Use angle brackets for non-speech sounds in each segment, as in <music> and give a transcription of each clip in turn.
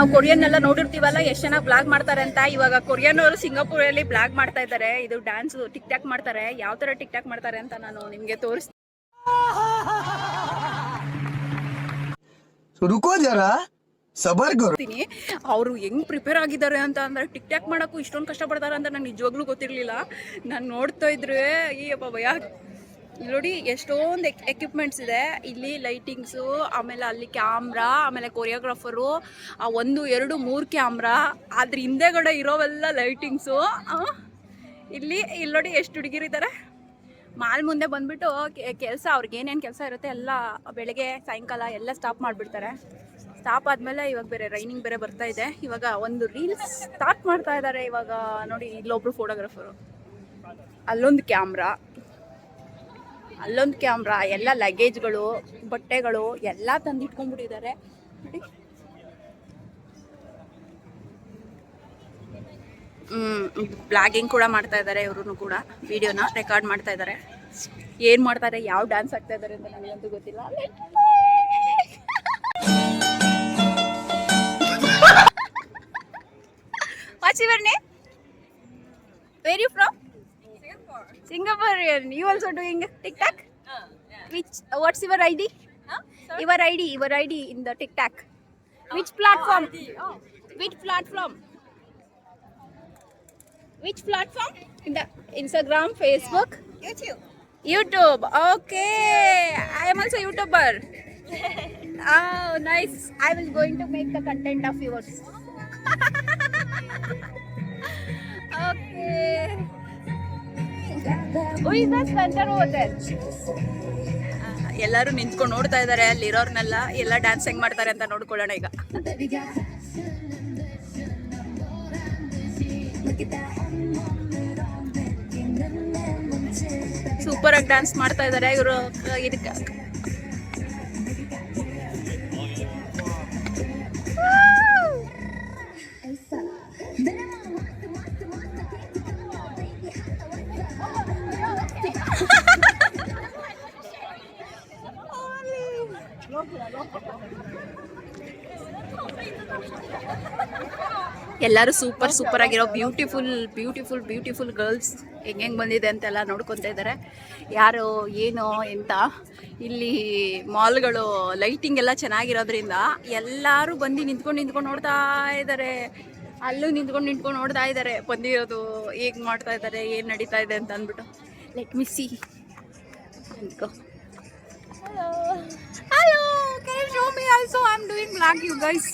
ನಾವು ಕೊರಿಯನ್ ಎಲ್ಲ ನೋಡಿರ್ತೀವಲ್ಲ ಎಷ್ಟು ಚೆನ್ನಾಗಿ ಬ್ಲಾಗ್ ಮಾಡ್ತಾರೆ ಅಂತ. ಇವಾಗ ಕೊರಿಯನ್ ಅವರು ಸಿಂಗಾಪುರಲ್ಲಿ ಬ್ಲಾಗ್ ಮಾಡ್ತಾ ಇದಾರೆ ಇದು ಡ್ಯಾನ್ಸ್ ಟಿಕ್ ಟಾಕ್ ಮಾಡ್ತಾರೆ. ಯಾವ ತರ ಟಿಕ್ ಟಾಕ್ ಮಾಡ್ತಾರೆ ಅಂತ ನಾನು ನಿಮ್ಗೆ ತೋರಿಸ್ತೀನಿ. ಅವರು ಹೆಂಗ್ ಪ್ರಿಪೇರ್ ಆಗಿದ್ದಾರೆ ಅಂತ ಅಂದ್ರೆ ಟಿಕ್ ಟಾಕ್ ಮಾಡಕ್ಕೂ ಇಷ್ಟೊಂದು ಕಷ್ಟ ಪಡ್ತಾರೆ ಅಂತ ನಾನು ನಿಜವಾಗ್ಲೂ ಗೊತ್ತಿರ್ಲಿಲ್ಲ. ನಾನು ನೋಡ್ತಾ ಇದ್ರೆ ಈ ಅಪ್ಪ ಭಯ. ಇಲ್ಲಿ ನೋಡಿ ಎಷ್ಟೊಂದು ಎಕ್ವಿಪ್ಮೆಂಟ್ಸ್ ಇದೆ. ಇಲ್ಲಿ ಲೈಟಿಂಗ್ಸು ಆಮೇಲೆ ಅಲ್ಲಿ ಕ್ಯಾಮ್ರಾ ಆಮೇಲೆ ಕೊರಿಯೋಗ್ರಾಫರು ಆ ಒಂದು, ಎರಡು, ಮೂರು ಕ್ಯಾಮ್ರಾ ಅದ್ರ ಹಿಂದೆಗಡೆ ಇರೋವೆಲ್ಲ ಲೈಟಿಂಗ್ಸು ಇಲ್ಲಿ ಇಲ್ಲಿ ನೋಡಿ ಎಷ್ಟು ಹುಡುಗಿರಿದ್ದಾರೆ ಮಾಲ್ ಮುಂದೆ ಬಂದ್ಬಿಟ್ಟು ಕೆಲಸ, ಅವ್ರಿಗೆ ಏನೇನು ಕೆಲಸ ಇರುತ್ತೆ ಎಲ್ಲ ಬೆಳಗ್ಗೆ, ಸಾಯಂಕಾಲ ಎಲ್ಲ ಸ್ಟಾಪ್ ಮಾಡಿಬಿಡ್ತಾರೆ. ಸ್ಟಾಪ್ ಆದಮೇಲೆ ಇವಾಗ ಬೇರೆ ರೈನಿಂಗ್ ಬೇರೆ ಬರ್ತಾ ಇದೆ. ಇವಾಗ ಒಂದು ರೀಲ್ಸ್ ಸ್ಟಾರ್ಟ್ ಮಾಡ್ತಾ ಇದ್ದಾರೆ ಇವಾಗ. ನೋಡಿ, ಇಲ್ಲೊಬ್ರು ಫೋಟೋಗ್ರಾಫರು ಅಲ್ಲೊಂದು ಕ್ಯಾಮ್ರಾ ಅಲ್ಲೊಂದು ಕ್ಯಾಮ್ರಾ, ಎಲ್ಲ ಲಗೇಜ್ಗಳು ಬಟ್ಟೆಗಳು ಎಲ್ಲ ತಂದು ಇಟ್ಕೊಂಡ್ಬಿಟ್ಟಿದ್ದಾರೆ ಬ್ಲಾಗಿಂಗ್ ಕೂಡ ಮಾಡ್ತಾ ಇದ್ದಾರೆ ಇವ್ರು ಕೂಡ. ವಿಡಿಯೋನ ರೆಕಾರ್ಡ್ ಮಾಡ್ತಾ ಇದ್ದಾರೆ. ಏನು ಮಾಡ್ತಾರೆ ಯಾವ ಡ್ಯಾನ್ಸ್ ಆಗ್ತಾ ಇದ್ದಾರೆ ಅಂತ ನನಗಂತೂ ಗೊತ್ತಿಲ್ಲ. Watch name where you from Singaporean. You also doing TikTok? Which? What's your ID? Huh? Your ID. Your ID in the TikTok. Which platform? Which platform? Which platform? In the Instagram, Facebook, YouTube. YouTube. Okay, I am also YouTuber. <laughs> oh, nice. I will going to make the content of yours. <laughs> okay. ಎಲ್ಲರೂ ನಿಂತ್ಕೊಂಡು ನೋಡ್ತಾ ಇದ್ದಾರೆ ಅಲ್ಲಿರೋರ್ನೆಲ್ಲ ಎಲ್ಲ dance ಹೆಂಗ್ ಮಾಡ್ತಾರೆ ಅಂತ ನೋಡ್ಕೊಳ್ಳೋಣ ಈಗ. ಸೂಪರ್ ಆಗಿ ಡ್ಯಾನ್ಸ್ ಮಾಡ್ತಾ ಇದ್ದಾರೆ ಇವರು, ಇದಕ್ಕೆ. ಎಲ್ಲರೂ ಸೂಪರ್ ಸೂಪರ್ ಆಗಿರೋ ಬ್ಯೂಟಿಫುಲ್ ಬ್ಯೂಟಿಫುಲ್ ಬ್ಯೂಟಿಫುಲ್ ಗರ್ಲ್ಸ್ ಹೆಂಗೆ ಹೆಂಗೆ ಬಂದಿದೆ ಅಂತೆಲ್ಲ ನೋಡ್ಕೊತಾ ಇದ್ದಾರೆ ಯಾರು, ಏನು, ಎಂತ? ಇಲ್ಲಿ ಮಾಲ್ಗಳು ಲೈಟಿಂಗ್ ಎಲ್ಲ ಚೆನ್ನಾಗಿರೋದ್ರಿಂದ ಎಲ್ಲರೂ ಬಂದು ನಿಂತ್ಕೊಂಡು ನಿಂತ್ಕೊಂಡು ನೋಡ್ತಾ ಇದ್ದಾರೆ ಅಲ್ಲೂ ನಿಂತ್ಕೊಂಡು ನಿಂತ್ಕೊಂಡು ನೋಡ್ತಾ ಇದ್ದಾರೆ ಬಂದಿರೋದು ಹೇಗೆ ಮಾಡ್ತಾ ಇದ್ದಾರೆ ಏನು ನಡೀತಾ ಇದೆ ಅಂತ ಅಂದ್ಬಿಟ್ಟು. Let me see hello can you show me also I'm doing vlog you guys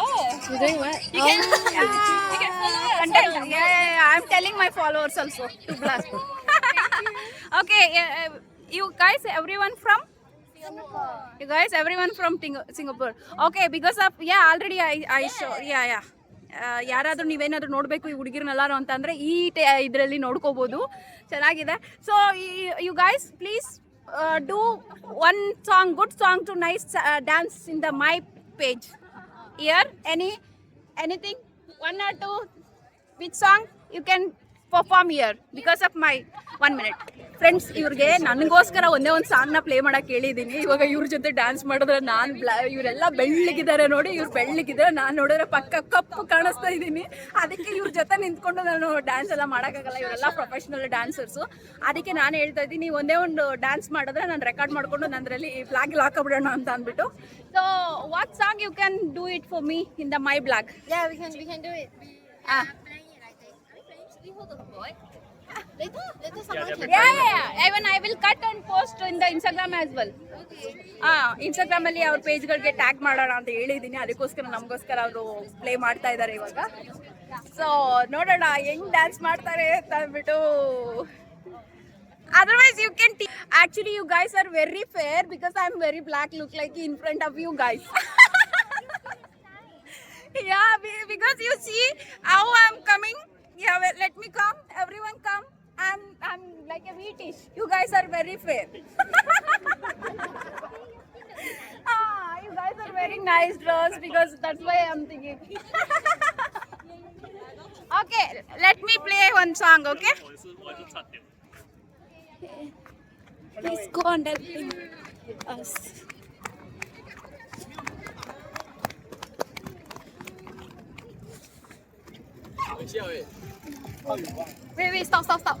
Oh. You're doing what? You can, yeah. you can follow us. Content. Yeah, yeah, yeah, I'm telling my followers also to blast. okay, yeah, uh, you guys, everyone from? Singapore. You guys, everyone from Ting- Singapore. Okay, because of yeah, already I I yeah. show yeah yeah. ಯಾರಾದರೂ ನೀವೇನಾದರೂ ನೋಡಬೇಕು ಈ ಹುಡುಗಿರ್ನೆಲ್ಲಾರು ಅಂತಂದರೆ ಈ ಟೆ ಇದರಲ್ಲಿ ನೋಡ್ಕೋಬೋದು ಚೆನ್ನಾಗಿದೆ so you guys please uh, do one song, good song to nice uh, dance in the my page. Here, any anything, one or two, which song you can perform here because of my one minute. Friends ಇವ್ರಿಗೆ ನನಗೋಸ್ಕರ ಒಂದೇ ಒಂದು ಸಾಂಗ್ನ play ಮಾಡಕ್ಕೆ ಹೇಳಿದ್ದೀನಿ ಇವಾಗ ಇವ್ರ ಜೊತೆ dance ಮಾಡಿದ್ರೆ ನಾನು ಬ್ಲಾ ಇವರೆಲ್ಲ ಬೆಳ್ಳಗಿದ್ದಾರೆ ನೋಡಿ ಇವ್ರು ಬೆಳ್ಳಗಿದ್ದಾರೆ ನಾನು ನೋಡಿದ್ರೆ ಪಕ್ಕ ಕಪ್ಪು ಕಾಣಿಸ್ತಾ ಇದ್ದೀನಿ ಅದಕ್ಕೆ ಇವ್ರ ಜೊತೆ ನಿಂತ್ಕೊಂಡು ನಾನು ಡ್ಯಾನ್ಸ್ ಎಲ್ಲ ಮಾಡೋಕ್ಕಾಗಲ್ಲ. ಇವರೆಲ್ಲ ಪ್ರೊಫೆಷ್ನಲ್ ಡ್ಯಾನ್ಸರ್ಸು ಅದಕ್ಕೆ ನಾನು ಹೇಳ್ತಾ ಇದ್ದೀನಿ ಒಂದೇ ಒಂದು ಡ್ಯಾನ್ಸ್ ಮಾಡಿದ್ರೆ ನಾನು ರೆಕಾರ್ಡ್ ಮಾಡಿಕೊಂಡು ನಂದರಲ್ಲಿ ಬ್ಲಾಗ್ ಹಾಕೋಬಿಡೋಣ ಅಂತ ಅಂದ್ಬಿಟ್ಟು. So what song you can do it for me in the my blog even I will cut on post in the Instagram as well ಹಾ ಇನ್ಸ್ಟಾಗ್ರಾಮ್ ಅಲ್ಲಿ ಅವ್ರ ಪೇಜ್ ಗಳಿಗೆ ಟ್ಯಾಗ್ ಮಾಡೋಣ ಅಂತ ಹೇಳಿದೀನಿ. ಅದಕ್ಕೋಸ್ಕರ ನಮಗೋಸ್ಕರ ಅವರು ಪ್ಲೇ ಮಾಡ್ತಾ ಇದ್ದಾರೆ ಇವಾಗ. ಸೊ ನೋಡೋಣ ಹೆಂಗ್ ಡ್ಯಾನ್ಸ್ ಮಾಡ್ತಾರೆ ಅಂತ ಅಂದ್ಬಿಟ್ಟು. Otherwise you can't actually you guys are very fair because I am very black look like in front of you guys yeah because you see how I am coming yeah let me come you guys are very fair. <laughs> Ah you guys are wearing nice dress because that's why i'm thinking. <laughs> Okay let me play one song okay? Please go and help us. Wait, wait, stop, stop, stop.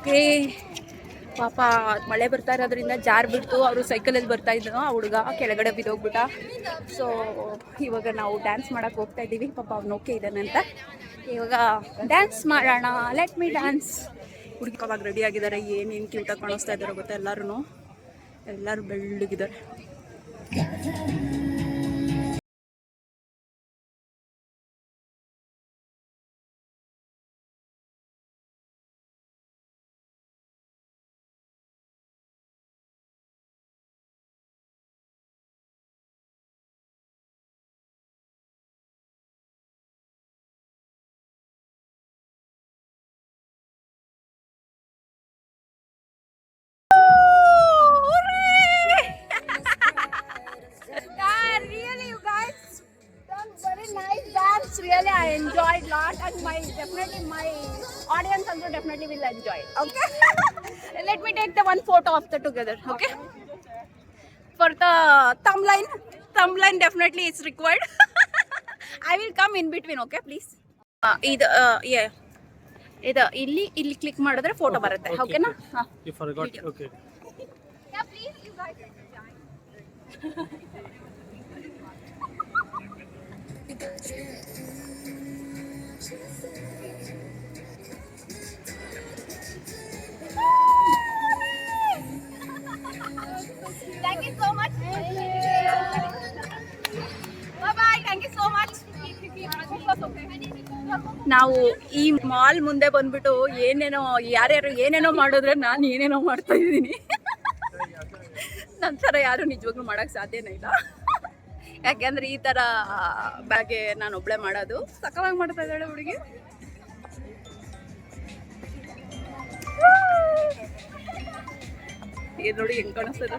Okay. ಪಾಪ ಮಳೆ ಬರ್ತಾ ಇರೋದ್ರಿಂದ jar ಬಿಟ್ಟು ಅವರು ಸೈಕಲಲ್ಲಿ ಬರ್ತಾ ಇದ್ರು ಆ ಹುಡುಗ ಕೆಳಗಡೆ ಬಿದ್ದೋಗ್ಬಿಟ್ಟ. ಸೊ ಇವಾಗ ನಾವು ಡ್ಯಾನ್ಸ್ ಮಾಡೋಕೆ ಹೋಗ್ತಾ ಇದ್ದೀವಿ. ಪಾಪ ಅವ್ನು ಓಕೆ ಇದ್ದಾನೆ ಅಂತ. ಇವಾಗ ಡ್ಯಾನ್ಸ್ ಮಾಡೋಣ. ಲೆಟ್ ಮೀ ಡ್ಯಾನ್ಸ್ ಹುಡುಗವಾಗ ರೆಡಿ ಆಗಿದ್ದಾರೆ. ಏನೇನು ಕ್ಯೂಟಾಗಿ ಕಾಣಿಸ್ತಾ ಇದ್ದಾರೆ ಗೊತ್ತಾ ಎಲ್ಲರೂ ಎಲ್ಲರೂ ಬೆಳ್ಳಗಿದ್ದಾರೆ. Really, I enjoyed lot, and my definitely my audience also definitely will enjoy. Okay, let me take the one photo of the together. Okay, for the thumb line, thumb line definitely is required. I will come in between. Okay, please. Uh, ಇದು yeah. ಇದು ಇಲ್ಲಿ ಇಲ್ಲಿ click ಮಾಡಿದ್ರೆ photo ಬರುತ್ತೆ ಓಕೆನಾ ಹಾಂ ನಾವು ಈ ಮಾಲ್ ಮುಂದೆ ಬಂದ್ಬಿಟ್ಟು ಏನೇನೋ, ಯಾರ್ಯಾರು ಏನೇನೋ ಮಾಡಿದ್ರೆ ನಾನು ಏನೇನೋ ಮಾಡ್ತಾ ಇದ್ದೀನಿ. ನಂತರ ಯಾರು ನಿಜವಾಗ್ಲೂ ಮಾಡೋಕ್ಕೆ ಸಾಧ್ಯನೇ ಇಲ್ಲ. ಯಾಕೆಂದ್ರೆ ಈ ಥರ ಬ್ಯಾಗೆ ನಾನು ಒಬ್ಳೆ ಮಾಡೋದು. ಸಕಲಾಗಿ ಮಾಡ್ತಾ ಇದ್ದಾಳೆ ಹುಡುಗಿ. ಇದು ನೋಡಿ ಹೆಂಗ್ ಕಾಣಿಸ್ತದೆ.